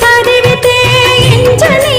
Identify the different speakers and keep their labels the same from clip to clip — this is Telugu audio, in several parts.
Speaker 1: ಸರಿತೆ ಎಂಜನೇ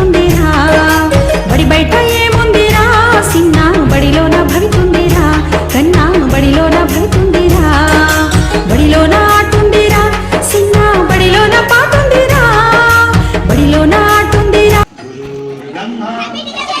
Speaker 2: হ্যাঁ